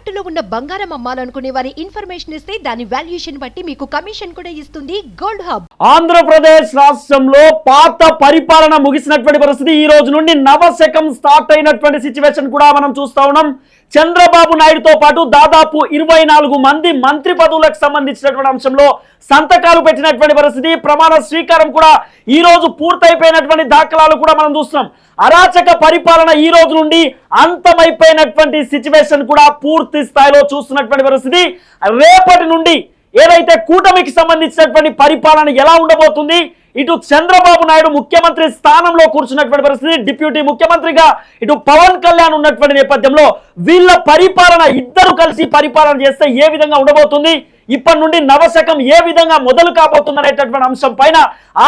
తాకట్టులో ఉన్న బంగారం అమ్మాలనుకునే వారి ఇన్ఫర్మేషన్ ఇస్తే దాని వాల్యుయేషన్ బట్టి మీకు కమిషన్ కూడా ఇస్తుంది గోల్డ్ హబ్. ఆంధ్రప్రదేశ్ రాష్ట్రంలో పాత పరిపాలన ముగిసినటువంటి పరిస్థితి ఈ రోజు నుండి నవశకం స్టార్ట్ అయినటువంటి సిచ్యువేషన్ కూడా మనం చూస్తా ఉన్నాం. చంద్రబాబు నాయుడుతో పాటు దాదాపు ఇరవై నాలుగు మంది మంత్రి పదవులకు సంబంధించినటువంటి అంశంలో సంతకాలు పెట్టినటువంటి పరిస్థితి ప్రమాణ స్వీకారం కూడా ఈ రోజు పూర్తయిపోయినటువంటి దాఖలాలు కూడా మనం చూస్తున్నాం. అరాచక పరిపాలన ఈ రోజు నుండి అంతమైపోయినటువంటి సిచ్యువేషన్ కూడా పూర్తి స్థాయిలో చూస్తున్నటువంటి పరిస్థితి. రేపటి నుండి ఏదైతే కూటమికి సంబంధించినటువంటి పరిపాలన ఎలా ఉండబోతుంది ఇటు చంద్రబాబు నాయుడు ముఖ్యమంత్రి స్థానంలో కూర్చున్నటువంటి పరిస్థితి డిప్యూటీ ముఖ్యమంత్రిగా ఇటు పవన్ కళ్యాణ్ ఉన్నటువంటి నేపథ్యంలో వీళ్ళ పరిపాలన ఇద్దరు కలిసి పరిపాలన చేస్తే ఏ విధంగా ఉండబోతుంది? ఇప్పటి నుండి నవశకం ఏ విధంగా మొదలు కాబోతుంది అనేటటువంటి అంశం పైన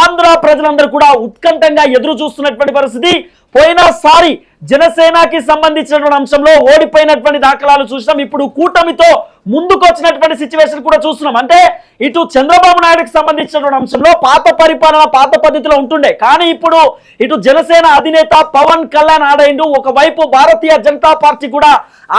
ఆంధ్ర ప్రజలందరూ కూడా ఉత్కంఠంగా ఎదురు చూస్తున్నటువంటి పరిస్థితి. పోయినసారి జనసేనకి సంబంధించినటువంటి అంశంలో ఓడిపోయినటువంటి దాఖలాలు చూసినాం. ఇప్పుడు కూటమితో ముందుకు వచ్చినటువంటి సిచ్యువేషన్ కూడా చూస్తున్నాం. అంటే ఇటు చంద్రబాబు నాయుడుకి సంబంధించినటువంటి అంశంలో పాత పరిపాలన పాత పద్ధతిలో ఉంటుండే. కానీ ఇప్పుడు ఇటు జనసేన అధినేత పవన్ కళ్యాణ్ ఆడైండు. ఒకవైపు భారతీయ జనతా పార్టీ కూడా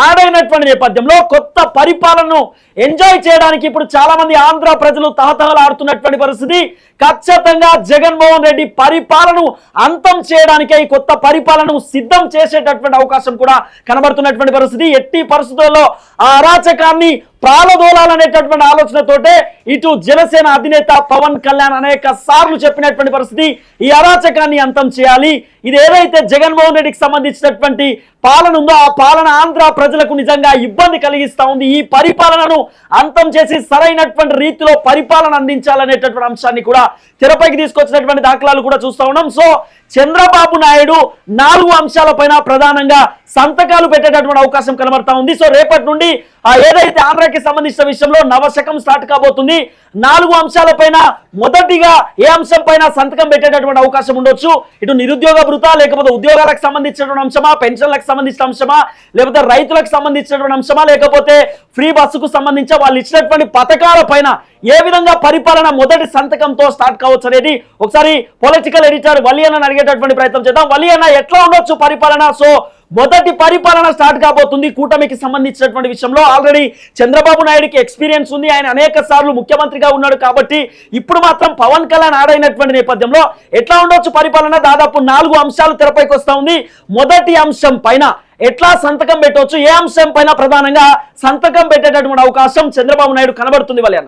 ఆడైనటువంటి నేపథ్యంలో కొత్త పరిపాలనను ఎంజాయ్ చేయడానికి ఇప్పుడు చాలా మంది ఆంధ్ర ప్రజలు తహతహలాడుతున్నటువంటి పరిస్థితి. ఖచ్చితంగా జగన్మోహన్ రెడ్డి పరిపాలనను అంతం చేయడానికే ఈ కొత్త పరిపాలనను సిద్ధం చేసేటటువంటి అవకాశం కూడా కనబడుతున్నటువంటి పరిస్థితి. ఎట్టి పరిస్థితుల్లో ఆ అరాచకాన్ని ప్రాణదోలాలనేటటువంటి ఆలోచనతోటే ఇటు జనసేన అధినేత పవన్ కళ్యాణ్ అనేక సార్లు చెప్పినటువంటి పరిస్థితి. ఈ అరాచకాన్ని అంతం చేయాలి. ఇది ఏదైతే జగన్మోహన్ రెడ్డికి సంబంధించినటువంటి పాలన ఉందో ఆ పాలన ఆంధ్ర ప్రజలకు నిజంగా ఇబ్బంది కలిగిస్తా ఉంది. ఈ పరిపాలనను అంతం చేసి సరైనటువంటి రీతిలో పరిపాలన అందించాలనేటటువంటి అంశాన్ని కూడా తెరపైకి తీసుకొచ్చినటువంటి దాఖలాలు కూడా చూస్తా ఉన్నాం. సో చంద్రబాబు నాయుడు నాలుగు అంశాలపైన ప్రధానంగా సంతకాలు పెట్టేటటువంటి అవకాశం కనబడతా ఉంది. సో రేపటి నుండి ఆ ఏదైతే ఆంధ్రాకి సంబంధించిన విషయంలో నవశకం స్టార్ట్ కాబోతుంది. నాలుగు అంశాలపైన మొదటిగా ఏ అంశం పైన సంతకం పెట్టేటటువంటి అవకాశం ఉండొచ్చు? ఇటు నిరుద్యోగ భృత లేకపోతే ఉద్యోగాలకు సంబంధించినటువంటి అంశమా పెన్షన్లకు సంబంధించిన అంశమా లేకపోతే రైతులకు సంబంధించినటువంటి అంశమా లేకపోతే ఫ్రీ బస్సుకు సంబంధించి వాళ్ళు ఇచ్చినటువంటి పథకాల పైన ఏ విధంగా పరిపాలన మొదటి సంతకంతో స్టార్ట్ కావచ్చు అనేది ఒకసారి పొలిటికల్ ఎడిటర్ వలియన్న అడిగేటటువంటి ప్రయత్నం చేద్దాం. వలియన్న ఎట్లా ఉండొచ్చు పరిపాలన? సో మొదటి పరిపాలన స్టార్ట్ కాబోతుంది. కూటమికి సంబంధించినటువంటి విషయంలో ఆల్రెడీ చంద్రబాబు నాయుడుకి ఎక్స్పీరియన్స్ ఉంది. ఆయన అనేక సార్లు ముఖ్యమంత్రిగా ఉన్నాడు కాబట్టి ఇప్పుడు మాత్రం పవన్ కళ్యాణ్ ఆడైనటువంటి నేపథ్యంలో ఎట్లా ఉండొచ్చు పరిపాలన? దాదాపు నాలుగు అంశాలు తెరపైకి వస్తా ఉంది. మొదటి అంశం పైన ఎట్లా సంతకం పెట్టవచ్చు ఏ అంశం పైన ప్రధానంగా సంతకం పెట్టేటటువంటి అవకాశం చంద్రబాబు నాయుడు కనబడుతుంది వాళ్ళ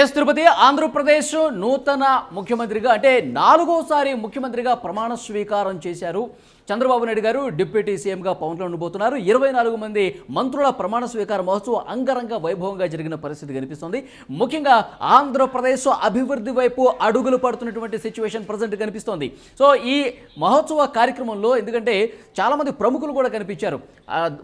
ఎస్ తిరుపతి ఆంధ్రప్రదేశ్ నూతన ముఖ్యమంత్రిగా అంటే నాలుగోసారి ముఖ్యమంత్రిగా ప్రమాణ స్వీకారం చేశారు. చంద్రబాబు నాయుడు గారు డిప్యూటీ సీఎంగా పవన్లో ఉండబోతున్నారు. ఇరవై నాలుగు మంది మంత్రుల ప్రమాణ స్వీకార మహోత్సవం అంగరంగ వైభవంగా జరిగిన పరిస్థితి కనిపిస్తుంది. ముఖ్యంగా ఆంధ్రప్రదేశ్ అభివృద్ధి వైపు అడుగులు పడుతున్నటువంటి సిచ్యువేషన్ ప్రజెంట్ కనిపిస్తోంది. సో ఈ మహోత్సవ కార్యక్రమంలో ఎందుకంటే చాలామంది ప్రముఖులు కూడా కనిపించారు.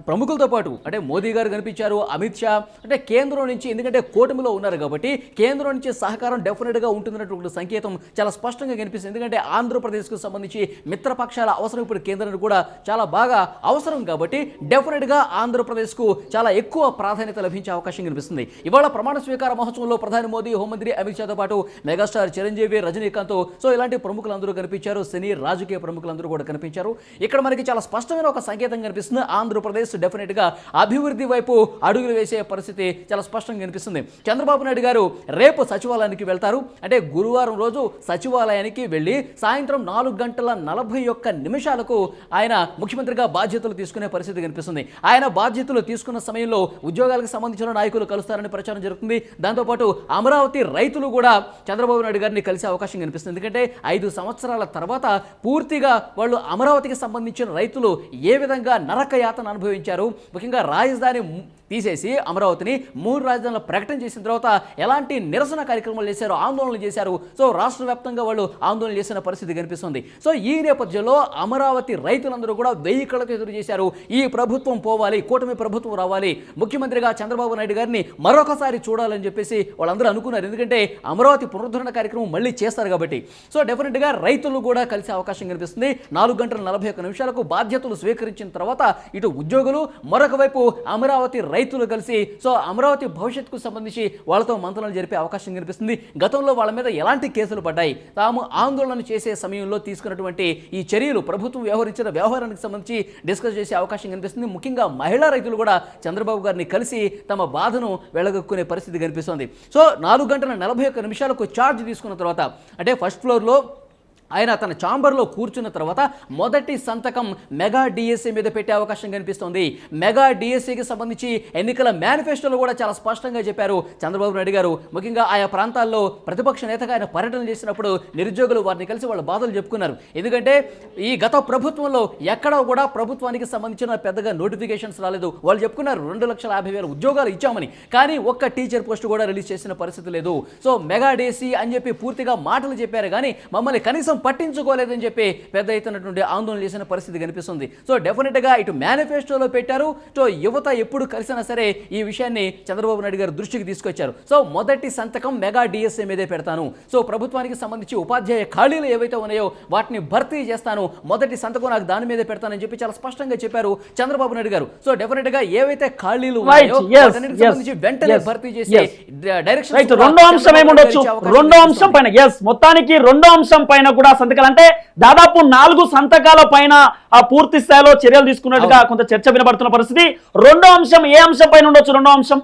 ప్రముఖులతో పాటు అంటే మోదీ గారు కనిపించారు అమిత్ షా అంటే కేంద్రం నుంచి ఎందుకంటే కూటమిలో ఉన్నారు కాబట్టి కేంద్రం నుంచి సహకారం డెఫినెట్గా ఉంటుందన్నటువంటి సంకేతం చాలా స్పష్టంగా కనిపిస్తుంది. ఎందుకంటే ఆంధ్రప్రదేశ్కు సంబంధించి మిత్రపక్షాల అవసరం ఇప్పుడు కేంద్రానికి కూడా చాలా బాగా అవసరం కాబట్టి డెఫినెట్గా ఆంధ్రప్రదేశ్కు చాలా ఎక్కువ ప్రాధాన్యత లభించే అవకాశం కనిపిస్తుంది. ఇవాళ ప్రమాణ స్వీకార మహోత్సవంలో ప్రధాని మోదీ హోంమంత్రి అమిత్ షాతో పాటు మెగాస్టార్ చిరంజీవి రజనీకాంత్ సో ఇలాంటి ప్రముఖులందరూ కనిపించారు. సినీ రాజకీయ ప్రముఖులందరూ కూడా కనిపించారు. ఇక్కడ మనకి చాలా స్పష్టమైన ఒక సంకేతం కనిపిస్తుంది. ఆంధ్రప్రదేశ్ డెఫినెట్గా అభివృద్ధి వైపు అడుగులు వేసే పరిస్థితి చాలా స్పష్టంగా కనిపిస్తుంది. చంద్రబాబు నాయుడు గారు రేపు సచివాలయానికి వెళ్తారు. అంటే గురువారం రోజు సచివాలయానికి వెళ్ళి సాయంత్రం నాలుగు గంటల నలభై ఒక్క నిమిషాలకు ఆయన ముఖ్యమంత్రిగా బాధ్యతలు తీసుకునే పరిస్థితి కనిపిస్తుంది. ఆయన బాధ్యతలు తీసుకున్న సమయంలో ఉద్యోగాలకు సంబంధించిన నాయకులు కలుస్తారని ప్రచారం జరుగుతుంది. దాంతోపాటు అమరావతి రైతులు కూడా చంద్రబాబు నాయుడు గారిని కలిసే అవకాశం కనిపిస్తుంది. ఎందుకంటే ఐదు సంవత్సరాల తర్వాత పూర్తిగా వాళ్ళు అమరావతికి సంబంధించిన రైతులు ఏ విధంగా నరక యాతన అనుభవించారు? ముఖ్యంగా రాజధాని తీసేసి అమరావతిని మూడు రాజధానులు ప్రకటన చేసిన తర్వాత ఎలాంటి నిరసన కార్యక్రమాలు చేశారు ఆందోళనలు చేశారు? సో రాష్ట్ర వ్యాప్తంగా వాళ్ళు ఆందోళన చేసిన పరిస్థితి కనిపిస్తుంది. సో ఈ నేపథ్యంలో అమరావతి రైతులందరూ కూడా వెయ్యి కళ్ళకు ఎదురు చేశారు. ఈ ప్రభుత్వం పోవాలి కూటమి ప్రభుత్వం రావాలి. ముఖ్యమంత్రిగా చంద్రబాబు నాయుడు గారిని మరొకసారి చూడాలని చెప్పేసి వాళ్ళందరూ అనుకున్నారు. ఎందుకంటే అమరావతి పునరుద్ధరణ కార్యక్రమం మళ్ళీ చేస్తారు కాబట్టి. సో డెఫినెట్గా రైతులు కూడా కలిసే అవకాశం కనిపిస్తుంది. నాలుగు గంటల నలభై ఒక్క నిమిషాలకు బాధ్యతలు స్వీకరించిన తర్వాత ఇటు ఉద్యోగులు మరొక వైపు అమరావతి రైతులు కలిసి సో అమరావతి భవిష్యత్తుకు సంబంధించి వాళ్ళతో మంత్రాలు జరిపే అవకాశం కనిపిస్తుంది. గతంలో వాళ్ళ మీద ఎలాంటి కేసులు పడ్డాయి? తాము ఆందోళన చేసే సమయంలో తీసుకున్నటువంటి ఈ చర్యలు ప్రభుత్వం వ్యవహరించిన వ్యవహారానికి సంబంధించి డిస్కస్ చేసే అవకాశం కనిపిస్తుంది. ముఖ్యంగా మహిళా రైతులు కూడా చంద్రబాబు గారిని కలిసి తమ బాధను వెళ్ళగక్కునే పరిస్థితి కనిపిస్తుంది. సో నాలుగు గంటల నలభై ఒక్క నిమిషాలకు ఛార్జ్ తీసుకున్న తర్వాత అంటే ఫస్ట్ ఫ్లోర్లో ఆయన తన ఛాంబర్లో కూర్చున్న తర్వాత మొదటి సంతకం మెగా డిఎస్సీ మీద పెట్టే అవకాశం కనిపిస్తోంది. మెగా డిఎస్సీకి సంబంధించి ఎన్నికల మేనిఫెస్టోలో కూడా చాలా స్పష్టంగా చెప్పారు చంద్రబాబు నాయుడు గారు. ముఖ్యంగా ఆయా ప్రాంతాల్లో ప్రతిపక్ష నేతగా ఆయన పర్యటన చేసినప్పుడు నిరుద్యోగులు వారిని కలిసి వాళ్ళ బాధలు చెప్పుకున్నారు. ఎందుకంటే ఈ గత ప్రభుత్వంలో ఎక్కడా కూడా ప్రభుత్వానికి సంబంధించిన పెద్దగా నోటిఫికేషన్స్ రాలేదు. వాళ్ళు చెప్పుకున్నారు రెండు లక్షల యాభై వేల ఉద్యోగాలు ఇచ్చామని. కానీ ఒక్క టీచర్ పోస్ట్ కూడా రిలీజ్ చేసిన పరిస్థితి లేదు. సో మెగా డిఎస్సీ అని చెప్పి పూర్తిగా మాటలు చెప్పారు. కానీ మమ్మల్ని కనీసం పట్టించుకోలేదని చెప్పి పెద్ద ఎత్తునటువంటి ఆందోళన చేసిన పరిస్థితి కనిపిస్తుంది. సో డెఫినెట్గా ఇటు మేనిఫెస్టోలో పెట్టారు. సో యువత ఎప్పుడు కలిసినా సరే ఈ విషయాన్ని చంద్రబాబు నాయుడు గారు దృష్టికి తీసుకొచ్చారు. సో మొదటి సంతకం మెగా డిఎస్ఏ మీదే పెడతాను. సో ప్రభుత్వానికి సంబంధించి ఉపాధ్యాయ ఖాళీలు ఏవైతే ఉన్నాయో వాటిని భర్తీ చేస్తాను. మొదటి సంతకం నాకు దాని మీదే పెడతానని చెప్పి చాలా స్పష్టంగా చెప్పారు చంద్రబాబు నాయుడు గారు. సో డెఫినెట్గా ఏవైతే ఖాళీలు ఉన్నాయో సంబంధించి వెంటనే భర్తీ చేసి. డైరెక్షన్ రెండో అంశం ఏముండొచ్చు? రెండో అంశం పైన ఎస్ మొత్తానికి రెండో అంశం పైన కూడా సంతకాలు అంటే దాదాపు నాలుగు సంతకాల పైన ఆ పూర్తి స్థాయిలో చర్యలు తీసుకున్నట్టుగా కొంత చర్చ వినబడుతున్న పరిస్థితి. రెండో అంశం ఏ అంశం పైన ఉండొచ్చు? రెండో అంశం.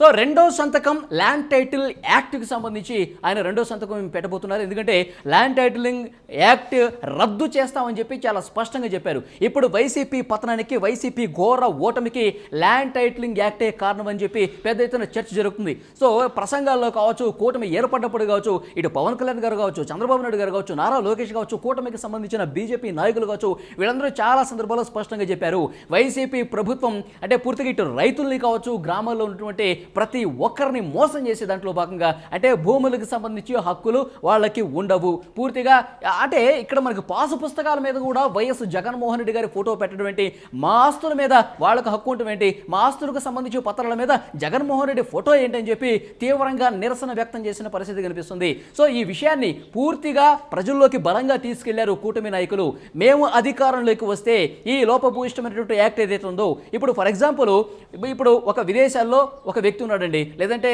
సో రెండో సంతకం ల్యాండ్ టైటిల్ యాక్ట్కి సంబంధించి ఆయన రెండో సంతకం పెట్టబోతున్నారు. ఎందుకంటే ల్యాండ్ టైటిలింగ్ యాక్ట్ రద్దు చేస్తామని చెప్పి చాలా స్పష్టంగా చెప్పారు. ఇప్పుడు వైసీపీ పతనానికి వైసీపీ ఘోర ఓటమికి ల్యాండ్ టైటిలింగ్ యాక్టే కారణం అని చెప్పి పెద్ద ఎత్తున చర్చ జరుగుతుంది. సో ప్రసంగాల్లో కావచ్చు కూటమి ఏర్పడ్డప్పుడు కావచ్చు ఇటు పవన్ కళ్యాణ్ గారు కావచ్చు చంద్రబాబు నాయుడు గారు కావచ్చు నారా లోకేష్ కావచ్చు కూటమికి సంబంధించిన బీజేపీ నాయకులు కావచ్చు వీళ్ళందరూ చాలా సందర్భాల్లో స్పష్టంగా చెప్పారు. వైసీపీ ప్రభుత్వం అంటే పూర్తిగా ఇటు రైతుల్ని కావచ్చు గ్రామాల్లో ఉన్నటువంటి ప్రతి ఒక్కరిని మోసం చేసే దాంట్లో భాగంగా అంటే భూములకు సంబంధించి హక్కులు వాళ్ళకి ఉండవు. పూర్తిగా అంటే ఇక్కడ మనకి పాసు పుస్తకాల మీద కూడా వైఎస్ జగన్మోహన్ రెడ్డి గారి ఫోటో పెట్టడం ఏంటి? మా ఆస్తుల మీద వాళ్ళకు హక్కు ఉండటం ఏంటి? మా ఆస్తులకు సంబంధించి పత్రాల మీద జగన్మోహన్ రెడ్డి ఫోటో ఏంటని చెప్పి తీవ్రంగా నిరసన వ్యక్తం చేసిన పరిస్థితి కనిపిస్తుంది. సో ఈ విషయాన్ని పూర్తిగా ప్రజల్లోకి బలంగా తీసుకెళ్ళారు కూటమి నాయకులు. మేము అధికారంలోకి వస్తే ఈ లోపభూయిష్టమైనటువంటి యాక్ట్ ఏదైతే ఉందో ఇప్పుడు ఫర్ ఎగ్జాంపుల్ ఇప్పుడు ఒక విదేశాల్లో ఒక వ్యక్తి ఉన్నాడండి. లేదంటే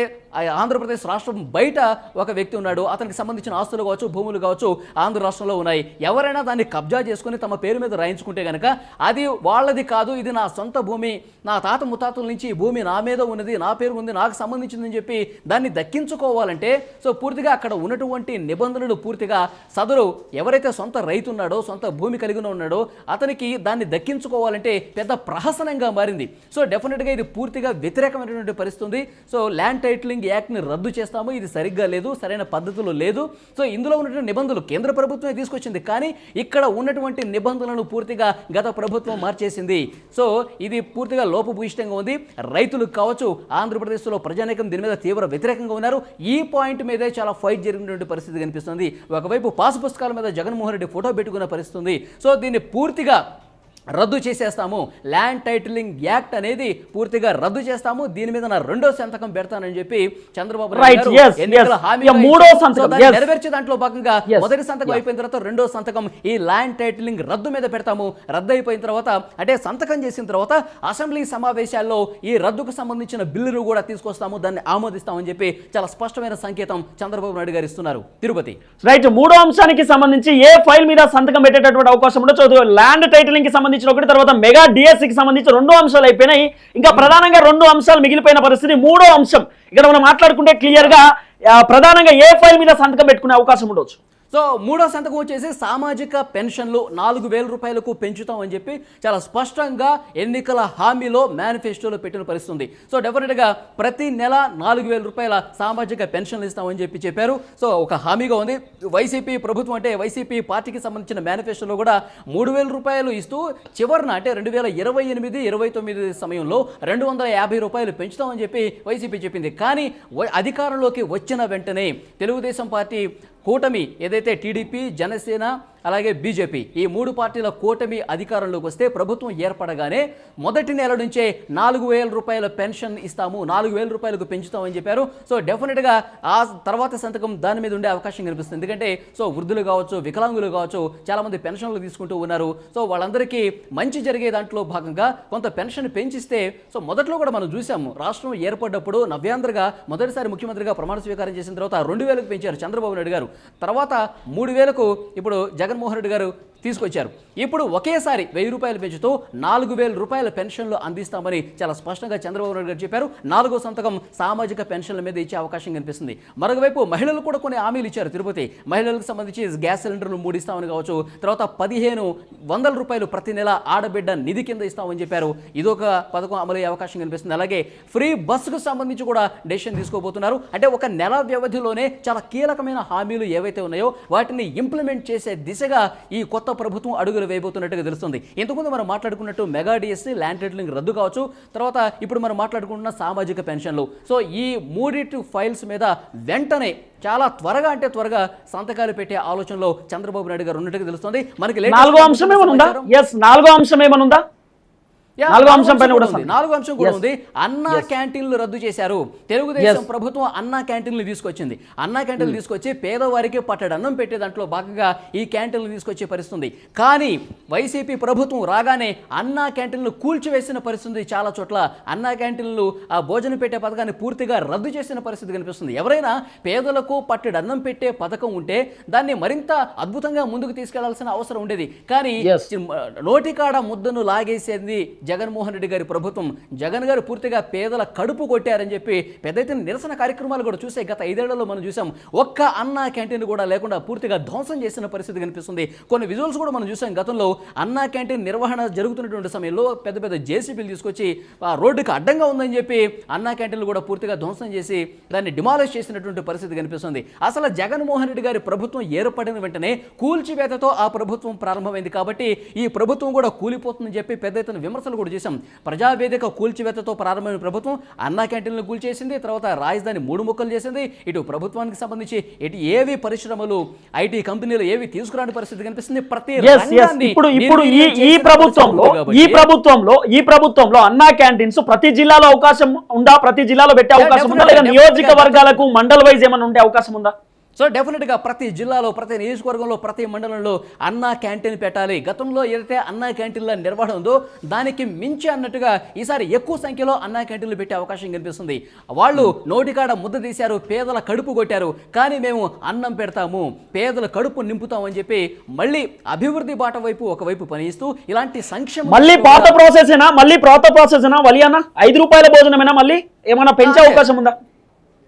ఆంధ్రప్రదేశ్ రాష్ట్రం బయట ఒక వ్యక్తి ఉన్నాడు. అతనికి సంబంధించిన ఆస్తులు కావచ్చు భూములు కావచ్చు ఆంధ్ర రాష్ట్రంలో ఉన్నాయి. ఎవరైనా దాన్ని కబ్జా చేసుకుని తమ పేరు మీద రాయించుకుంటే కనుక అది వాళ్ళది కాదు ఇది నా సొంత భూమి నా తాత ముత్తాతల నుంచి ఈ భూమి నా మీద ఉన్నది నా పేరు ఉంది నాకు సంబంధించిందని చెప్పి దాన్ని దక్కించుకోవాలంటే సో పూర్తిగా అక్కడ ఉన్నటువంటి నిబంధనలు పూర్తిగా సదరు ఎవరైతే సొంత రైతు ఉన్నాడో సొంత భూమి కలిగిన ఉన్నాడో అతనికి దాన్ని దక్కించుకోవాలంటే పెద్ద ప్రహసనంగా మారింది. సో డెఫినెట్గా ఇది పూర్తిగా వ్యతిరేకమైనటువంటి పరిస్థితి చేస్తుంది సో ల్యాండ్ టైటిలింగ్ యాక్ట్ని రద్దు చేస్తాము. ఇది సరిగ్గా లేదు సరైన పద్ధతిలో లేదు. సో ఇందులో ఉన్నటువంటి నిబంధనలు కేంద్ర ప్రభుత్వమే తీసుకొచ్చింది. కానీ ఇక్కడ ఉన్నటువంటి నిబంధనలను పూర్తిగా గత ప్రభుత్వం మార్చేసింది. సో ఇది పూర్తిగా లోపభూయిష్టంగా ఉంది. రైతులకు కావచ్చు ఆంధ్రప్రదేశ్లో ప్రజానీకం దీని మీద తీవ్ర వ్యతిరేకంగా ఉన్నారు. ఈ పాయింట్ మీదే చాలా ఫైట్ జరిగినటువంటి పరిస్థితి కనిపిస్తుంది. ఒకవైపు పాసు పుస్తకాల మీద జగన్మోహన్ రెడ్డి ఫోటో పెట్టుకున్న పరిస్థితి ఉంది సో దీన్ని పూర్తిగా రద్దు చేసేస్తాము. ల్యాండ్ టైటిలింగ్ యాక్ట్ అనేది పూర్తిగా రద్దు చేస్తాము. దీని మీద నా రెండో సంతకం పెడతానని చెప్పి చంద్రబాబు. నెరవేర్చే దాంట్లో భాగంగా. మొదటి సంతకం. అయిపోయిన తర్వాత రెండో సంతకం ఈ ల్యాండ్ టైటిలింగ్ రద్దు మీద పెడతాము. రద్దు అయిపోయిన తర్వాత అంటే సంతకం చేసిన తర్వాత అసెంబ్లీ సమావేశాల్లో ఈ రద్దుకు సంబంధించిన బిల్లును కూడా తీసుకొస్తాము. దాన్ని ఆమోదిస్తామని చెప్పి చాలా స్పష్టమైన సంకేతం చంద్రబాబు నాయుడు గారు ఇస్తున్నారు. తిరుపతి. రైట్ మూడో అంశానికి సంబంధించి ఏ ఫైల్ మీద సంతకం పెట్టేటటువంటి అవకాశం ఉండొచ్చు? ల్యాండ్ టైటిలింగ్కి సంబంధించిన ఒకటి తర్వాత మెగా డిఎస్సికి సంబంధించి రెండు అంశాలు అయిపోయినాయి. ఇంకా ప్రధానంగా రెండు అంశాలు మిగిలిపోయిన పరిస్థితి మూడో అంశం. ఇక్కడ మనం మాట్లాడుకుంటే క్లియర్గా ప్రధానంగా ఏ ఫైల్ మీద సంతకం పెట్టుకునే అవకాశం ఉండొచ్చు. సో మూడో సంతకం వచ్చేసి సామాజిక పెన్షన్లు నాలుగు వేల రూపాయలకు పెంచుతామని చెప్పి చాలా స్పష్టంగా ఎన్నికల హామీలో మేనిఫెస్టోలో పెట్టిన పరిస్థితి ఉంది. సో డెఫినెట్గా ప్రతి నెల నాలుగు వేల రూపాయల సామాజిక పెన్షన్లు ఇస్తామని చెప్పి చెప్పారు. సో ఒక హామీగా ఉంది. వైసీపీ ప్రభుత్వం అంటే వైసీపీ పార్టీకి సంబంధించిన మేనిఫెస్టోలో కూడా మూడు వేల రూపాయలు ఇస్తూ చివరిన అంటే రెండు వేల ఇరవై ఎనిమిది ఇరవై తొమ్మిది సమయంలో రెండు వందల యాభై రూపాయలు పెంచుతామని చెప్పి వైసీపీ చెప్పింది. కానీ అధికారంలోకి వచ్చిన వెంటనే తెలుగుదేశం పార్టీ కూటమి ఏదైతే టీడీపీ జనసేన అలాగే బీజేపీ ఈ మూడు పార్టీల కూటమి అధికారంలోకి వస్తే ప్రభుత్వం ఏర్పడగానే మొదటి నెల నుంచే నాలుగు వేల రూపాయల పెన్షన్ ఇస్తాము నాలుగు వేల రూపాయలకు పెంచుతామని చెప్పారు. సో డెఫినెట్గా ఆ తర్వాత సంతకం దాని మీద ఉండే అవకాశం కనిపిస్తుంది. ఎందుకంటే సో వృద్ధులు కావచ్చు వికలాంగులు కావచ్చు చాలామంది పెన్షన్లు తీసుకుంటూ ఉన్నారు. సో వాళ్ళందరికీ మంచి జరిగే దాంట్లో భాగంగా కొంత పెన్షన్ పెంచిస్తే సో మొదట్లో కూడా మనం చూసాము రాష్ట్రం ఏర్పడ్డప్పుడు నవ్యాంధ్రగా మొదటిసారి ముఖ్యమంత్రిగా ప్రమాణ స్వీకారం చేసిన తర్వాత రెండు వేలకు పెంచారు చంద్రబాబు నాయుడు గారు. తర్వాత మూడు వేలకు ఇప్పుడు జగన్ జగన్మోహన్ రెడ్డి గారు తీసుకొచ్చారు. ఇప్పుడు ఒకేసారి వెయ్యి రూపాయలు పెంచుతూ నాలుగు వేల రూపాయల పెన్షన్లు అందిస్తామని చాలా స్పష్టంగా చంద్రబాబు నాయుడు గారు చెప్పారు. నాలుగో సంతకం సామాజిక పెన్షన్ల మీద ఇచ్చే అవకాశం కనిపిస్తుంది. మరొకవైపు మహిళలు కూడా కొన్ని హామీలు ఇచ్చారు తిరుపతి. మహిళలకు సంబంధించి గ్యాస్ సిలిండర్లు మూడు ఇస్తామని కావచ్చు తర్వాత పదిహేను వందల రూపాయలు ప్రతి నెల ఆడబిడ్డ నిధి కింద ఇస్తామని చెప్పారు. ఇదొక పథకం అమలయ్యే అవకాశం కనిపిస్తుంది. అలాగే ఫ్రీ బస్సుకు సంబంధించి కూడా డెసిషన్ తీసుకోబోతున్నారు. అంటే ఒక నెల వ్యవధిలోనే చాలా కీలకమైన హామీలు ఏవైతే ఉన్నాయో వాటిని ఇంప్లిమెంట్ చేసే దిశ దిశగా ఈ కొత్త ప్రభుత్వం అడుగులు వేయబోతున్నట్టుగా తెలుస్తుంది. ఇంతకుముందు మనం మాట్లాడుకున్నట్టు మెగా డిఎస్సీ ల్యాండ్ టైటిలింగ్ రద్దు కావచ్చు. తర్వాత ఇప్పుడు మనం మాట్లాడుకుంటున్న సామాజిక పెన్షన్లు. సో ఈ మూడిటి ఫైల్స్ మీద వెంటనే చాలా త్వరగా అంటే త్వరగా సంతకాలు పెట్టే ఆలోచనలో చంద్రబాబు నాయుడు గారు ఉన్నట్టుగా తెలుస్తుంది. మనకి నాలుగో అంశం ఏమైనా ఉందా? సమాచారం- ఎస్ నాలుగో అంశం ఏమైనా ఉందా? యా, నాలుగో అంశం పైన కూడా నాలుగో అంశం కూడా. ఉంది. అన్నా క్యాంటీన్లు రద్దు చేశారు. తెలుగుదేశం ప్రభుత్వం అన్నా క్యాంటీన్లు తీసుకొచ్చింది. అన్నా క్యాంటీన్లు తీసుకొచ్చి పేదవారికి పట్టడి అన్నం పెట్టే దాంట్లో భాగంగా ఈ క్యాంటీన్లు తీసుకొచ్చే పరిస్థితి ఉంది కానీ వైసీపీ ప్రభుత్వం రాగానే అన్నా క్యాంటీన్లు కూల్చివేసిన పరిస్థితి చాలా చోట్ల. అన్నా క్యాంటీన్లు ఆ భోజనం పెట్టే పథకాన్ని పూర్తిగా రద్దు చేసిన పరిస్థితి కనిపిస్తుంది. ఎవరైనా పేదలకు పట్టడి అన్నం పెట్టే పథకం ఉంటే దాన్ని మరింత అద్భుతంగా ముందుకు తీసుకెళ్ళాల్సిన అవసరం ఉండేది. కానీ. నోటికాడ ముద్దను లాగేసేది జగన్మోహన్ రెడ్డి గారి ప్రభుత్వం జగన్ గారు పూర్తిగా పేదల కడుపు కొట్టారని చెప్పి పెద్ద ఎత్తున నిరసన కార్యక్రమాలు కూడా చూసే గత ఐదేళ్ళలో మనం చూసాం. ఒక్క అన్నా క్యాంటీన్ కూడా లేకుండా పూర్తిగా ధ్వంసం చేసిన పరిస్థితి కనిపిస్తుంది. కొన్ని విజువల్స్ కూడా మనం చూసాం గతంలో అన్నా క్యాంటీన్ నిర్వహణ జరుగుతున్నటువంటి సమయంలో పెద్ద పెద్ద జేసీబీలు తీసుకొచ్చి ఆ రోడ్డుకి అడ్డంగా ఉందని చెప్పి అన్నా క్యాంటీన్లు కూడా పూర్తిగా ధ్వంసం చేసి దాన్ని డిమాలిష్ చేసినటువంటి పరిస్థితి కనిపిస్తుంది. అసలు జగన్మోహన్ రెడ్డి గారి ప్రభుత్వం ఏర్పడిన వెంటనే కూల్చివేతతో ఆ ప్రభుత్వం ప్రారంభమైంది కాబట్టి ఈ ప్రభుత్వం కూడా కూలిపోతుందని చెప్పి పెద్ద ఎత్తున విమర్శలు కూడా చేశాం. ప్రజావేదిక కూల్చివేతతో ప్రారంభమైన ప్రభుత్వం అన్నా క్యాంటీన్లు కూల్చేసింది తర్వాత రాజధాని మూడు ముక్కలు చేసింది. ఇటు ప్రభుత్వానికి సంబంధించి ఇటు ఏవి పరిశ్రమలు ఐటీ కంపెనీలు ఏవి తీసుకురాని పరిస్థితి కనిపిస్తుంది? ప్రతి ఇప్పుడు ఇప్పుడు ఈ ప్రభుత్వంలో ఈ ప్రభుత్వంలో ఈ ప్రభుత్వంలో అన్నా క్యాంటీన్స్ ప్రతి జిల్లాలో అవకాశం ఉందా? ప్రతి జిల్లాలో పెట్టే అవకాశం ఉందా? లేదా నియోజకవర్గాలకు మండల వైజ్ ఏమైనా ఉండే అవకాశం ఉందా? సో డెఫినెట్గా ప్రతి జిల్లాలో ప్రతి నియోజకవర్గంలో ప్రతి మండలంలో అన్నా క్యాంటీన్ పెట్టాలి. గతంలో ఏదైతే అన్నా క్యాంటీన్ల నిర్వహణ ఉందో దానికి మించి అన్నట్టుగా ఈసారి ఎక్కువ సంఖ్యలో అన్నా క్యాంటీన్లు పెట్టే అవకాశం కనిపిస్తుంది. వాళ్ళు నోటికాడ ముద్ద తీశారు పేదల కడుపు కొట్టారు. కానీ మేము అన్నం పెడతాము పేదల కడుపు నింపుతామని చెప్పి మళ్ళీ అభివృద్ధి బాట వైపు ఒకవైపు పనిస్తూ ఇలాంటి సంక్షేమ మళ్ళీ పాత ప్రాసెస్ మళ్ళీ పాత ప్రాసెస్ వలియానా? ఐదు రూపాయల భోజనమేనా మళ్ళీ? ఏమైనా పెంచే అవకాశం ఉందా?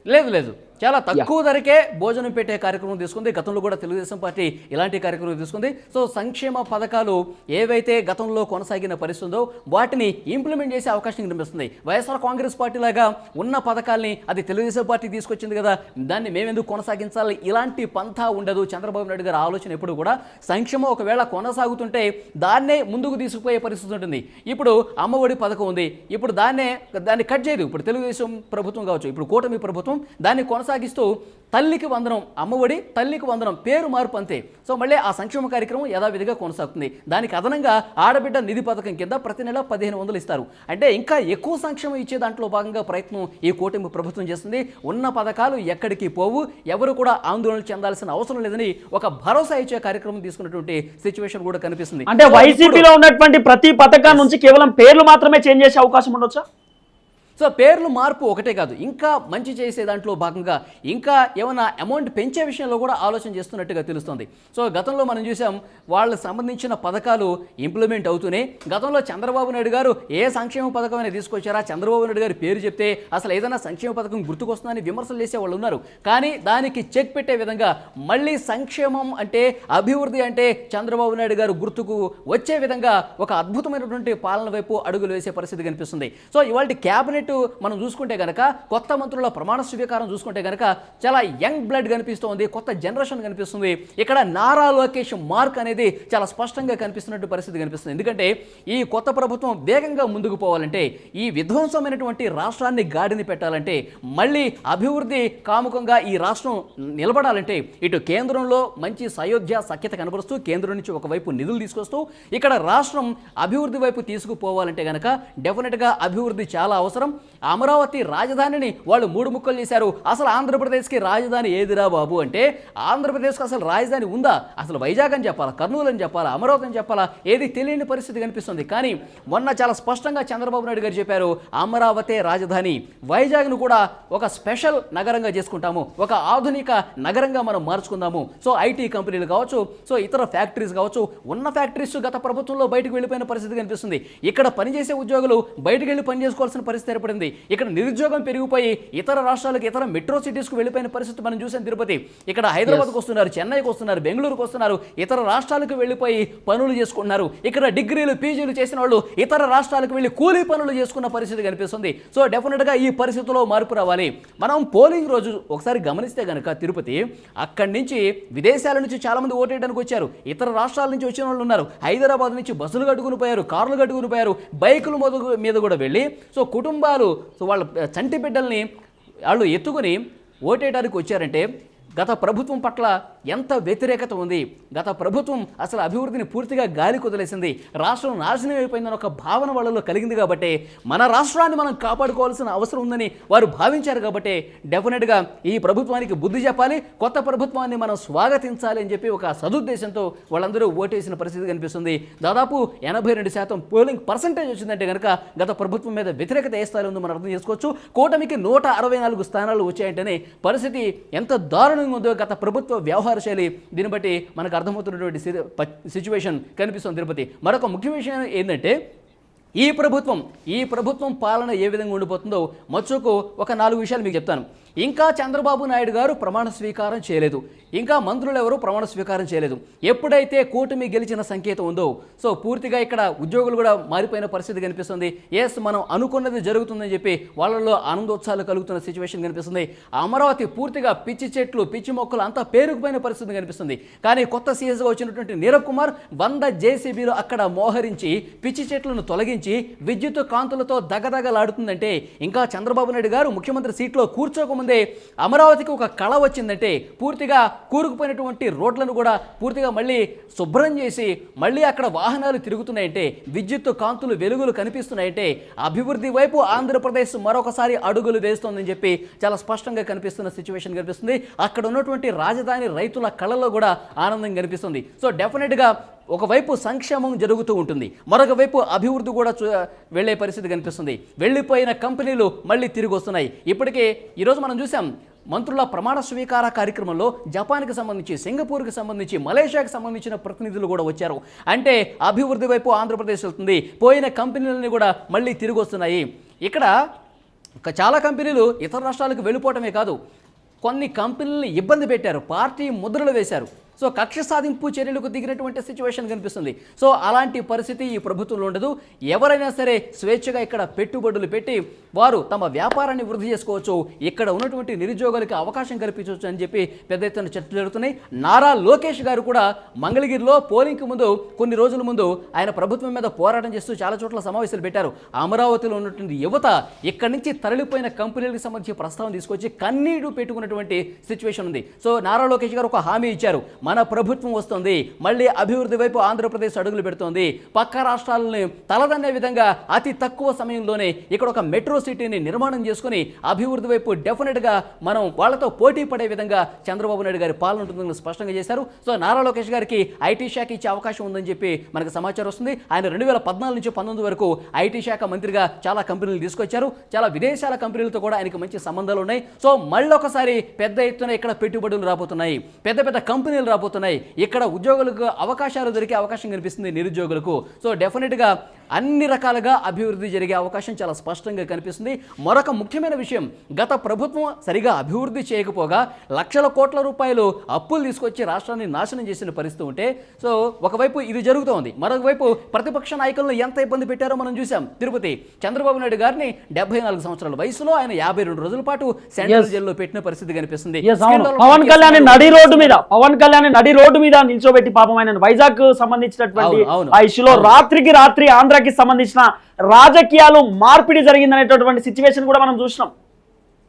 లేదు లేదు. చాలా తక్కువ ధరకే భోజనం పెట్టే కార్యక్రమం తీసుకుంది. గతంలో కూడా తెలుగుదేశం పార్టీ ఇలాంటి కార్యక్రమం తీసుకుంది. సో సంక్షేమ పథకాలు ఏవైతే గతంలో కొనసాగిన పరిస్థితి ఉందో వాటిని ఇంప్లిమెంట్ చేసే అవకాశం కనిపిస్తుంది. వైఎస్ఆర్ కాంగ్రెస్ పార్టీ లాగా ఉన్న పథకాల్ని అది తెలుగుదేశం పార్టీ తీసుకొచ్చింది కదా దాన్ని మేమెందుకు కొనసాగించాలి? ఇలాంటి పంథా ఉండదు. చంద్రబాబు నాయుడు గారి ఆలోచన ఎప్పుడు కూడా సంక్షేమం ఒకవేళ కొనసాగుతుంటే దాన్నే ముందుకు తీసుకుపోయే పరిస్థితి ఉంటుంది. ఇప్పుడు అమ్మఒడి పథకం ఉంది. ఇప్పుడు దాన్నే దాన్ని కట్ చేయదు. ఇప్పుడు తెలుగుదేశం ప్రభుత్వం కావచ్చు ఇప్పుడు కూటమి ప్రభుత్వం దాన్ని కొనసాగిస్తూ తల్లికి వందనం అమ్మఒడి తల్లికి వందనం పేరు మార్పు అంతే. సో మళ్ళీ ఆ సంక్షేమ కార్యక్రమం యథావిధిగా కొనసాగుతుంది. దానికి అదనంగా ఆడబిడ్డ నిధి పథకం కింద ప్రతి నెల పదిహేను వందలు ఇస్తారు. అంటే ఇంకా ఎక్కువ సంక్షేమం ఇచ్చే దాంట్లో భాగంగా ప్రయత్నం ఈ కూటమి ప్రభుత్వం చేస్తుంది. ఉన్న పథకాలు ఎక్కడికి పోవు ఎవరు కూడా ఆందోళన చెందాల్సిన అవసరం లేదని ఒక భరోసా ఇచ్చే కార్యక్రమం తీసుకున్నటువంటి సిచ్యువేషన్ కూడా కనిపిస్తుంది. అంటే వైసీపీలో ఉన్నటువంటి ప్రతి పథకం నుంచి కేవలం పేర్లు మాత్రమే చేంజ్ చేసే అవకాశం ఉండొచ్చా? సో పేర్లు మార్పు ఒకటే కాదు ఇంకా మంచి చేసే దాంట్లో భాగంగా ఇంకా ఏమైనా అమౌంట్ పెంచే విషయంలో కూడా ఆలోచన చేస్తున్నట్టుగా తెలుస్తుంది. సో గతంలో మనం చూసాం వాళ్ళకి సంబంధించిన పథకాలు ఇంప్లిమెంట్ అవుతూనే గతంలో చంద్రబాబు నాయుడు గారు ఏ సంక్షేమ పథకం అనేది తీసుకొచ్చారా? చంద్రబాబు నాయుడు గారి పేరు చెప్తే అసలు ఏదైనా సంక్షేమ పథకం గుర్తుకొస్తుందని విమర్శలు చేసే వాళ్ళు ఉన్నారు. కానీ దానికి చెక్ పెట్టే విధంగా మళ్ళీ సంక్షేమం అంటే అభివృద్ధి అంటే చంద్రబాబు నాయుడు గారు గుర్తుకు వచ్చే విధంగా ఒక అద్భుతమైనటువంటి పాలన వైపు అడుగులు వేసే పరిస్థితి కనిపిస్తుంది. సో ఇవాళ క్యాబినెట్ మనం చూసుకుంటే గనక కొత్త మంత్రుల ప్రమాణ స్వీకారం చూసుకుంటే గనక చాలా యంగ్ బ్లడ్ కనిపిస్తోంది కొత్త జనరేషన్ కనిపిస్తుంది. ఇక్కడ నారా లోకేష్ మార్క్ అనేది చాలా స్పష్టంగా కనిపిస్తున్నట్టు పరిస్థితి కనిపిస్తుంది. ఎందుకంటే ఈ కొత్త ప్రభుత్వం వేగంగా ముందుకు పోవాలంటే ఈ విధ్వంసమైనటువంటి రాష్ట్రాన్ని గాడిని పెట్టాలంటే మళ్ళీ అభివృద్ధి కాముకంగా ఈ రాష్ట్రం నిలబడాలంటే ఇటు కేంద్రంలో మంచి సయోధ్య సఖ్యత కనబరుస్తూ కేంద్రం నుంచి ఒకవైపు నిధులు తీసుకొస్తూ ఇక్కడ రాష్ట్రం అభివృద్ధి వైపు తీసుకుపోవాలంటే గనక డెఫినెట్గా అభివృద్ధి చాలా అవసరం. అమరావతి రాజధానిని వాళ్ళు మూడు ముక్కలు చేశారు. అసలు ఆంధ్రప్రదేశ్కి రాజధాని ఏదిరా బాబు అంటే ఆంధ్రప్రదేశ్కి అసలు రాజధాని ఉందా? అసలు వైజాగ్ అని చెప్పాలా? కర్నూలు అని చెప్పాలా? అమరావతి అని చెప్పాలా? ఏది తెలియని పరిస్థితి కనిపిస్తుంది. కానీ మొన్న చాలా స్పష్టంగా చంద్రబాబు నాయుడు గారు చెప్పారు అమరావతి రాజధాని. వైజాగ్ను కూడా ఒక స్పెషల్ నగరంగా చేసుకుంటాము. ఒక ఆధునిక నగరంగా మనం మార్చుకుందాము. సో ఐటీ కంపెనీలు కావచ్చు సో ఇతర ఫ్యాక్టరీస్ కావచ్చు ఉన్న ఫ్యాక్టరీస్ గత ప్రభుత్వంలో బయటకు వెళ్ళిపోయిన పరిస్థితి కనిపిస్తుంది. ఇక్కడ పనిచేసే ఉద్యోగులు బయటకు వెళ్ళి పని చేసుకోవాల్సిన పరిస్థితి ఏర్పడింది ఇక్కడ నిరుద్యోగం పెరిగిపోయి ఇతర రాష్ట్రాలకు ఇతర మెట్రో సిటీస్కు వెళ్ళిపోయిన పరిస్థితి మనం చూసాం తిరుపతి. ఇక్కడ హైదరాబాద్కు వస్తున్నారు చెన్నైకి వస్తున్నారు బెంగళూరుకు వస్తున్నారు ఇతర రాష్ట్రాలకు వెళ్ళిపోయి పనులు చేసుకుంటున్నారు. ఇక్కడ డిగ్రీలు పీజీలు చేసిన వాళ్ళు ఇతర రాష్ట్రాలకు వెళ్ళి కూలీ పనులు చేసుకున్న పరిస్థితి కనిపిస్తుంది. సో డెఫినెట్గా ఈ పరిస్థితిలో మార్పు రావాలి. మనం పోలింగ్ రోజు ఒకసారి గమనిస్తే కనుక తిరుపతి అక్కడి నుంచి విదేశాల నుంచి చాలా మంది ఓటేయడానికి వచ్చారు. ఇతర రాష్ట్రాల నుంచి వచ్చిన వాళ్ళు ఉన్నారు. హైదరాబాద్ నుంచి బస్సులు కట్టుకుని పోయారు కార్లు కట్టుకుని పోయారు బైకుల మీద కూడా వెళ్ళి. సో కుటుంబాలు సో వాళ్ళ చంటి బిడ్డల్ని వాళ్ళు ఎత్తుకుని ఓటేయడానికి వచ్చారంటే గత ప్రభుత్వం పట్ల ఎంత వ్యతిరేకత ఉంది. గత ప్రభుత్వం అసలు అభివృద్ధిని పూర్తిగా గాలి కుదిలేసింది. రాష్ట్రం నాశనం అయిపోయిందని ఒక భావన వాళ్ళలో కలిగింది కాబట్టి మన రాష్ట్రాన్ని మనం కాపాడుకోవాల్సిన అవసరం ఉందని వారు భావించారు కాబట్టి డెఫినెట్గా ఈ ప్రభుత్వానికి బుద్ధి చెప్పాలి కొత్త ప్రభుత్వాన్ని మనం స్వాగతించాలి అని చెప్పి ఒక సదుద్దేశంతో వాళ్ళందరూ ఓటేసిన పరిస్థితి కనిపిస్తుంది. దాదాపు ఎనభై రెండు శాతం పోలింగ్ పర్సంటేజ్ వచ్చిందంటే కనుక గత ప్రభుత్వం మీద వ్యతిరేకత ఏ స్థాయిలో ఉందో మనం అర్థం చేసుకోవచ్చు. కూటమికి నూట అరవై నాలుగు స్థానాలు వచ్చాయంటేనే పరిస్థితి ఎంత దారుణంగా ఉందో గత ప్రభుత్వ వ్యవహారం శైలి దీన్ని బట్టి మనకు అర్థమవుతున్నటువంటి సిచ్యువేషన్ కనిపిస్తుంది తిరుపతి. మరొక ముఖ్య విషయం ఏంటంటే ఈ ప్రభుత్వం ఈ ప్రభుత్వం పాలన ఏ విధంగా ఉండిపోతుందో మచ్చుకు ఒక నాలుగు విషయాలు మీకు చెప్తాను. ఇంకా చంద్రబాబు నాయుడు గారు ప్రమాణ స్వీకారం చేయలేదు. ఇంకా మంత్రులు ఎవరు ప్రమాణ స్వీకారం చేయలేదు. ఎప్పుడైతే కూటమి గెలిచిన సంకేతం ఉందో సో పూర్తిగా ఇక్కడ ఉద్యోగులు కూడా మారిపోయిన పరిస్థితి కనిపిస్తుంది. ఎస్ మనం అనుకున్నది జరుగుతుందని చెప్పి వాళ్ళలో ఆనందోత్సాహాలు కలుగుతున్న సిచ్యువేషన్ కనిపిస్తుంది. అమరావతి పూర్తిగా పిచ్చి చెట్లు పిచ్చి మొక్కలు అంతా పేరుకుపోయిన పరిస్థితి కనిపిస్తుంది. కానీ కొత్త సీఎస్గా వచ్చినటువంటి నీరవ్ కుమార్ వంద జేసీబీలు అక్కడ మోహరించి పిచ్చి చెట్లను తొలగించి విద్యుత్ కాంతులతో దగదగలాడుతుందంటే ఇంకా చంద్రబాబు నాయుడు గారు ముఖ్యమంత్రి సీట్లో కూర్చోకముందే అమరావతికి ఒక కళ వచ్చిందంటే పూర్తిగా కూరుకుపోయినటువంటి రోడ్లను కూడా పూర్తిగా మళ్ళీ శుభ్రం చేసి మళ్ళీ అక్కడ వాహనాలు తిరుగుతున్నాయంటే విద్యుత్ కాంతులు వెలుగులు కనిపిస్తున్నాయంటే అభివృద్ధి వైపు ఆంధ్రప్రదేశ్ మరొకసారి అడుగులు వేస్తోందని చెప్పి చాలా స్పష్టంగా కనిపిస్తున్న సిచ్యువేషన్ కనిపిస్తుంది. అక్కడ ఉన్నటువంటి రాజధాని రైతుల కళలో కూడా ఆనందం కనిపిస్తుంది. సో డెఫినెట్గా ఒకవైపు సంక్షేమం జరుగుతూ ఉంటుంది. మరొక వైపు అభివృద్ధి కూడా చూ- వెళ్ళే పరిస్థితి కనిపిస్తుంది. వెళ్ళిపోయిన కంపెనీలు మళ్ళీ తిరిగి వస్తున్నాయి. ఇప్పటికే ఈరోజు మనం చూసాం మంత్రుల ప్రమాణ స్వీకార కార్యక్రమంలో జపాన్కి సంబంధించి సింగపూర్కి సంబంధించి మలేషియాకి సంబంధించిన ప్రతినిధులు కూడా వచ్చారు. అంటే అభివృద్ధి వైపు ఆంధ్రప్రదేశ్ వెళ్తుంది. పోయిన కంపెనీలని కూడా మళ్ళీ తిరిగి వస్తున్నాయి. ఇక్కడ చాలా కంపెనీలు ఇతర రాష్ట్రాలకు వెళ్ళిపోవటమే కాదు కొన్ని కంపెనీలను ఇబ్బంది పెట్టారు. పార్టీ ముద్రలు వేశారు. సో కక్ష సాధింపు చర్యలకు దిగినటువంటి సిచ్యువేషన్ కనిపిస్తుంది. సో అలాంటి పరిస్థితి ఈ ప్రభుత్వంలో ఉండదు. ఎవరైనా సరే స్వేచ్ఛగా ఇక్కడ పెట్టుబడులు పెట్టి వారు తమ వ్యాపారాన్ని వృద్ధి చేసుకోవచ్చు. ఇక్కడ ఉన్నటువంటి నిరుద్యోగులకు అవకాశం కల్పించవచ్చు అని చెప్పి పెద్ద ఎత్తున చర్చలు జరుగుతున్నాయి. నారా లోకేష్ గారు కూడా మంగళగిరిలో పోలింగ్కి ముందు కొన్ని రోజుల ముందు ఆయన ప్రభుత్వం మీద పోరాటం చేస్తూ చాలా చోట్ల సమావేశాలు పెట్టారు. అమరావతిలో ఉన్నటువంటి యువత ఇక్కడి నుంచి తరలిపోయిన కంపెనీలకు సంబంధించి ప్రస్తావన తీసుకొచ్చి కన్నీడు పెట్టుకున్నటువంటి సిచ్యువేషన్ ఉంది. సో నారా లోకేష్ గారు ఒక హామీ ఇచ్చారు. మన ప్రభుత్వం వస్తుంది. మళ్ళీ అభివృద్ధి వైపు ఆంధ్రప్రదేశ్ అడుగులు పెడుతోంది. పక్క రాష్ట్రాలని తలదన్నే విధంగా అతి తక్కువ సమయంలోనే ఇక్కడ ఒక మెట్రో సిటీని నిర్మాణం చేసుకుని అభివృద్ధి వైపు డెఫినెట్గా మనం వాళ్ళతో పోటీ పడే విధంగా చంద్రబాబు నాయుడు గారి పాలన ఉంటుందని స్పష్టంగా చేశారు. సో నారా లోకేష్ గారికి ఐటీ శాఖ ఇచ్చే అవకాశం ఉందని చెప్పి మనకు సమాచారం వస్తుంది. ఆయన రెండు వేల పద్నాలుగు నుంచి పంతొమ్మిది వరకు ఐటీ శాఖ మంత్రిగా చాలా కంపెనీలు తీసుకొచ్చారు. చాలా విదేశాల కంపెనీలతో కూడా ఆయనకి మంచి సంబంధాలు ఉన్నాయి. సో మళ్ళొకసారి పెద్ద ఎత్తున ఇక్కడ పెట్టుబడులు రాబోతున్నాయి. పెద్ద పెద్ద కంపెనీలు రాబోతున్నాయి. ఇక్కడ ఉద్యోగులకు అవకాశాలు దొరికే అవకాశం కనిపిస్తుంది నిరుద్యోగులకు. సో డెఫినెట్గా అన్ని రకాలుగా అభివృద్ధి జరిగే అవకాశం చాలా స్పష్టంగా కనిపిస్తుంది. మరొక ముఖ్యమైన విషయం గత ప్రభుత్వం సరిగా అభివృద్ధి చేయకపోగా లక్షల కోట్ల రూపాయలు అప్పులు తీసుకొచ్చి రాష్ట్రాన్ని నాశనం చేసిన పరిస్థితి ఉంటే సో ఒకవైపు ఇది జరుగుతోంది మరొక వైపు ప్రతిపక్ష నాయకులను ఎంత ఇబ్బంది పెట్టారో మనం చూసాం తిరుపతి చంద్రబాబు నాయుడు గారిని డెబ్బై నాలుగు సంవత్సరాల వయసులో ఆయన యాభై రెండు రోజుల పాటు సెంట్రల్ జైల్లో పెట్టిన పరిస్థితి కనిపిస్తుంది. పవన్ కళ్యాణ్ నడి రోడ్డు మీద పవన్ కళ్యాణ్ నడి రోడ్డు మీద నిల్చోబెట్టి పాపం ఆయన వైజాగ్ సంబంధించినటువంటి. ఆ ఇష్యూలో రాత్రికి రాత్రి ఆంధ్రాకి సంబంధించిన రాజకీయాలు మార్పిడి జరిగిందనేటటువంటి సిచ్యువేషన్ కూడా మనం చూసినాం.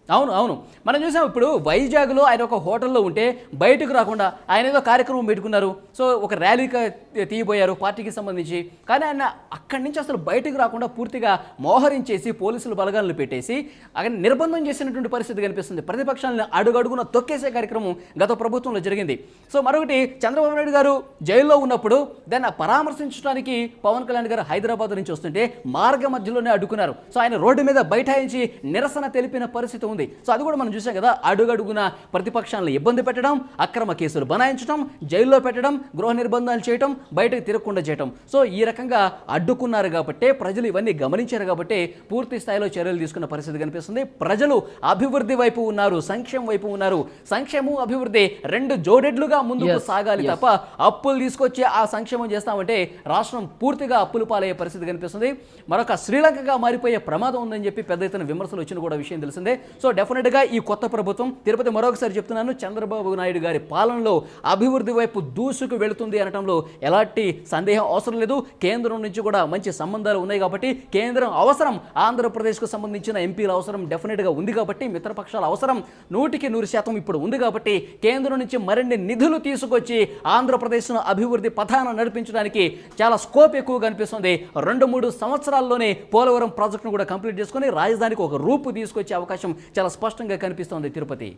అవును అవును. మనం చూసాం ఇప్పుడు వైజాగ్లో ఆయన ఒక హోటల్లో ఉంటే బయటకు రాకుండా ఆయన ఏదో కార్యక్రమం పెట్టుకున్నారు. సో ఒక ర్యాలీగా తీయబోయారు పార్టీకి సంబంధించి. కానీ ఆయన అక్కడి నుంచి అసలు బయటకు రాకుండా పూర్తిగా మోహరించేసి పోలీసులు బలగాలను పెట్టేసి అక్కడ నిర్బంధం చేసినటువంటి పరిస్థితి కనిపిస్తుంది. ప్రతిపక్షాలను అడుగడుగున తొక్కేసే కార్యక్రమం గత ప్రభుత్వంలో జరిగింది. సో మరొకటి చంద్రబాబు నాయుడు గారు జైల్లో ఉన్నప్పుడు దాన్ని పరామర్శించడానికి పవన్ కళ్యాణ్ గారు హైదరాబాద్ నుంచి వస్తుంటే మార్గ మధ్యలోనే అడ్డుకున్నారు. సో ఆయన రోడ్డు మీద బైఠాయించి నిరసన తెలిపిన పరిస్థితి ఉంది. సో అది కూడా మనం చూసాం కదా అడుగడుగున ప్రతిపక్షాలను ఇబ్బంది పెట్టడం అక్రమ కేసులు బనాయించడం జైల్లో పెట్టడం గృహ నిర్బంధాలు చేయడం బయటకు తిరగకుండా చేయడం సో ఈ రకంగా అడ్డుకున్నారు కాబట్టి ప్రజలు ఇవన్నీ గమనించారు కాబట్టి పూర్తి స్థాయిలో చర్యలు తీసుకున్న పరిస్థితి కనిపిస్తుంది. ప్రజలు అభివృద్ధి వైపు ఉన్నారు సంక్షేమం వైపు ఉన్నారు. సంక్షేమం అభివృద్ధి రెండు జోడెడ్లుగా ముందుకు సాగాలి. తప్ప అప్పులు తీసుకొచ్చి ఆ సంక్షేమం చేస్తామంటే రాష్ట్రం పూర్తిగా అప్పులు పాలయ్యే పరిస్థితి కనిపిస్తుంది. మరొక శ్రీలంకగా మారిపోయే ప్రమాదం ఉందని చెప్పి పెద్ద ఎత్తున విమర్శలు వచ్చిన కూడా విషయం తెలిసిందే. సో డెఫినెట్గా ఈ కొత్త ప్రభుత్వం తిరుపతి మరొకసారి చెప్తున్నాను చంద్రబాబు నాయుడు గారి పాలనలో అభివృద్ధి వైపు దూసుకు వెళుతుంది అనటంలో ఎలాంటి సందేహం అవసరం లేదు. కేంద్రం నుంచి కూడా మంచి సంబంధాలు ఉన్నాయి కాబట్టి కేంద్రం అవసరం. ఆంధ్రప్రదేశ్కు సంబంధించిన ఎంపీల అవసరం డెఫినెట్గా ఉంది కాబట్టి మిత్రపక్షాల అవసరం నూటికి నూరు శాతం ఇప్పుడు ఉంది కాబట్టి కేంద్రం నుంచి మరిన్ని నిధులు తీసుకొచ్చి ఆంధ్రప్రదేశ్ను అభివృద్ధి పథాన నడిపించడానికి చాలా స్కోప్ ఎక్కువ కనిపిస్తుంది రెండు మూడు సంవత్సరాల్లోనే పోలవరం ప్రాజెక్టును కూడా కంప్లీట్ చేసుకొని రాజధానికి ఒక రూపు తీసుకొచ్చే అవకాశం చాలా స్పష్టంగా కనిపిస్తోంది Tirupati.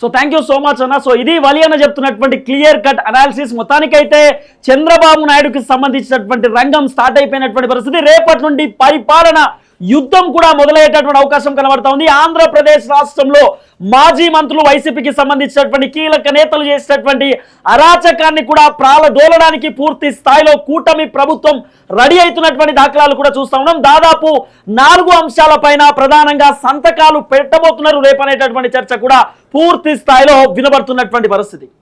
So thank you so much అన్న. సో ఇది వలి అన్న చెప్తున్నటువంటి క్లియర్ కట్ అనాలిసిస్ మొత్తానికైతే చంద్రబాబు నాయుడుకి సంబంధించినటువంటి రంగం స్టార్ట్ అయిపోయినటువంటి పరిస్థితి. రేపటి నుండి పరిపాలన యుద్ధం కూడా మొదలయ్యేటటువంటి అవకాశం కనబడతా ఉంది ఆంధ్రప్రదేశ్ రాష్ట్రంలో మాజీ మంత్రులు వైసీపీకి సంబంధించినటువంటి కీలక నేతలు చేసినటువంటి అరాచకాన్ని కూడా ప్రాలదోలడానికి పూర్తి స్థాయిలో కూటమి ప్రభుత్వం రెడీ అవుతున్నటువంటి దాఖలాలు కూడా చూస్తా ఉన్నాం. దాదాపు నాలుగు అంశాలపైన ప్రధానంగా సంతకాలు పెట్టబోతున్నారు రేపనేటటువంటి చర్చ కూడా పూర్తి స్థాయిలో వినబడుతున్నటువంటి పరిస్థితి.